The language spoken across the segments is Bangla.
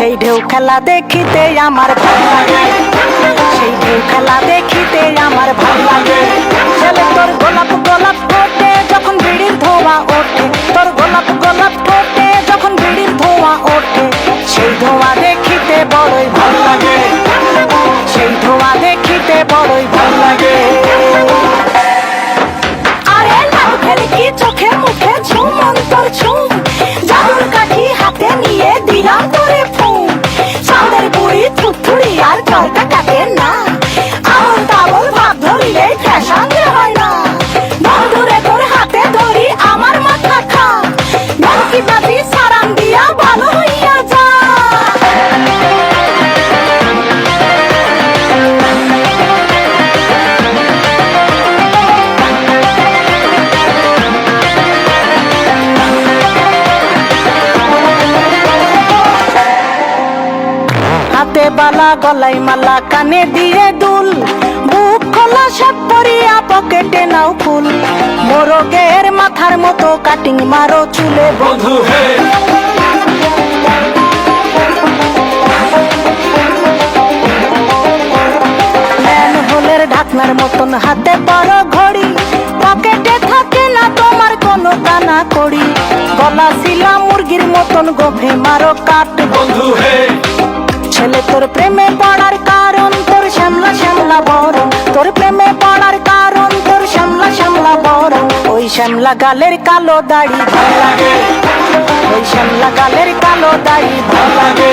সেই ঢেউ খেলা দেখিতে আমার ভালো লাগে। সেই ঢেউ খেলা দেখিতে আমার ভালো লাগে। ছেলে, তোর গোলাপ গোলাপ ফোটে যখন বিড়ির ধোয়া ওঠে। তোর গোলাপ গোলাপ ফোটে যখন বিড়ির ধোয়া ওঠে। সেই ধোঁয়া দেখিতে বড়ই ভালো লাগে। সেই ধোঁয়া দেখিতে বড়ই ভালো লাগে। আরে লাল ফেলে কি চোখে হাতে বালা গলাই মালা কানে দিয়ে দুল। বুক খোলা সব পরিয়া পকেটে নাও ফুল। মোরগের মাথার মতো কাটিং মারো চুলে বন্ধু হে। ঢাকনার মতন হাতে বড় ঘড়ি। পকেটে থাকে না তোমার কোনো কানা কড়ি। গলা শিলা মুরগির মতন গোফে মারো কাট বন্ধু হে। ছেলে, তোর প্রেমে পড়ার কারণ, তোর শ্যামলা শ্যামলা বরণ। তোর প্রেমে পড়ার কারণ, তোর শ্যামলা শ্যামলা বরণ। ওই শ্যামলা গালের কালো দাড়ি ভালো লাগে। ওই শ্যামলা গালের কালো দাড়ি ভালো লাগে।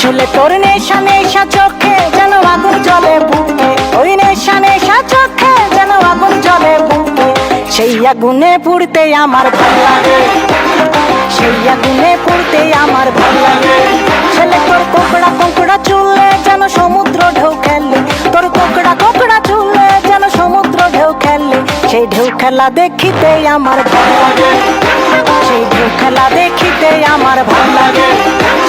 ছেলে তোর নেশা নেশা চোখে যেন আগুন জলে বুকে। ওই নেশা নেশা চোখে যেন আগুন জলে বুকে। সেই আগুনে পুড়তে আমার ভালো লাগে। সেই আগুনে পুড়তে আমার ভালো লাগে। ছেলে তোর কোকড়া কোকড়া চুলে খেলা দেখিতে আমার ভালো লাগে। সেই খেলা দেখিতে আমার ভালো লাগে।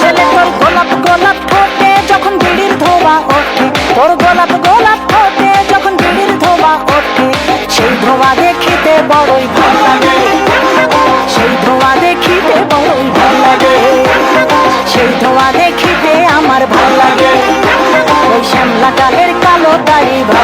ছেলে তোর গোলাপ গোলাপ ফোটে যখন বিড়ির ধোয়া ওঠে। তোর গোলাপ গোলাপ ফোটে যখন বিড়ির ধোয়া ওঠে। সেই ধোয়া দেখিতে বড়ই ভালো লাগে। সেই ধোয়া দেখিতে বড়ই ভালো লাগে। সেই ধোয়া দেখিতে আমার ভালো লাগে। ওই শ্যামলা কালের কালো দাড়ি ভালো